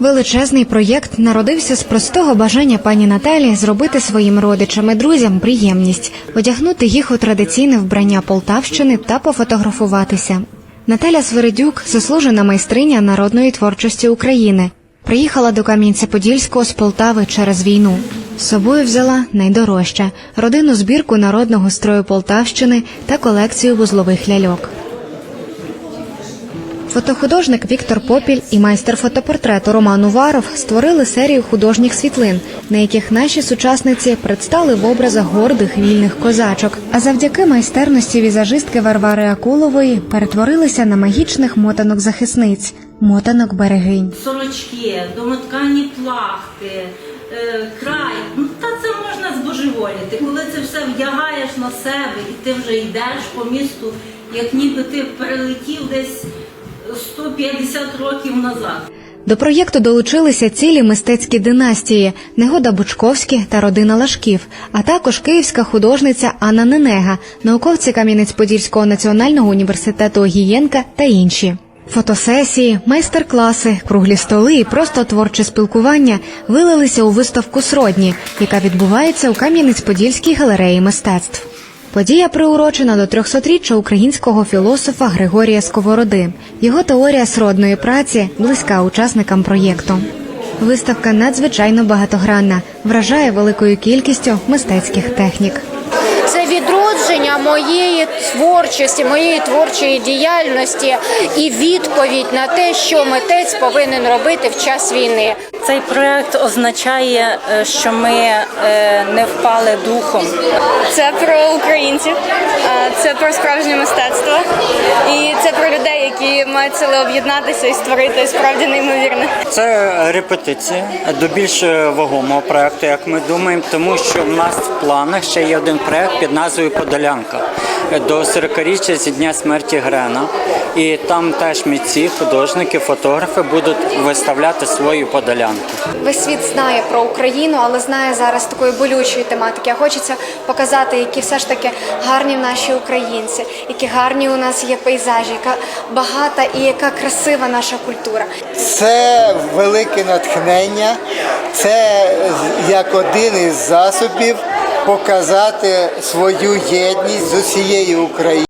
Величезний проєкт народився з простого бажання пані Наталі зробити своїм родичам і друзям приємність, одягнути їх у традиційне вбрання Полтавщини та пофотографуватися. Наталя Свиридюк заслужена майстриня народної творчості України. Приїхала до Кам'янця-Подільського з Полтави через війну. З собою взяла найдорожче родинну збірку народного строю Полтавщини та колекцію вузлових ляльок. Фотохудожник Віктор Попіль і майстер фотопортрету Роман Уваров створили серію художніх світлин, на яких наші сучасниці предстали в образах гордих вільних козачок. А завдяки майстерності візажистки Варвари Акулової перетворилися на магічних мотанок захисниць, мотанок берегинь. сорочки, домоткані плахти, е, край. Ну та це можна збожеволіти. Коли це все вдягаєш на себе і ти вже йдеш по місту, як ніби ти перелетів десь 150 років назад. До проєкту долучилися цілі мистецькі династії Негода Бучковські та родина Лашків, а також київська художниця Анна Ненега, науковці Кам'янець-Подільського національного університету Огієнка та інші. Фотосесії, майстер-класи, круглі столи і просто творче спілкування вилилися у виставку Сродні, яка відбувається у Кам'янець-Подільській галереї мистецтв. Подія приурочена до 300-річчя українського філософа Григорія Сковороди. Його теорія сродної праці близька учасникам проєкту. Виставка надзвичайно багатогранна, вражає великою кількістю мистецьких технік. Це відродження моєї творчості, моєї творчої діяльності і відповідь на те, що митець повинен робити в час війни. Цей проект означає, е, що ми е, не впали духом. Це про українців, це про справжнє мистецтво, і це про людей, які мають сили об'єднатися і створити справді неймовірне. Це репетиція до більш вагомого проекту, як ми думаємо, тому що в нас в планах ще є один проект під назвою Подолянка до 40-річчя зі дня смерті Грена. І там теж митці, художники, фотографи будуть виставляти свою подолянку. Весь світ знає про Україну, але знає зараз такої болючої тематики. А хочеться показати, які все ж таки гарні в наші українці, які гарні у нас є пейзажі, яка багата і яка красива наша культура. Це велике натхнення, це як один із засобів показати свою єдність з усією Україною.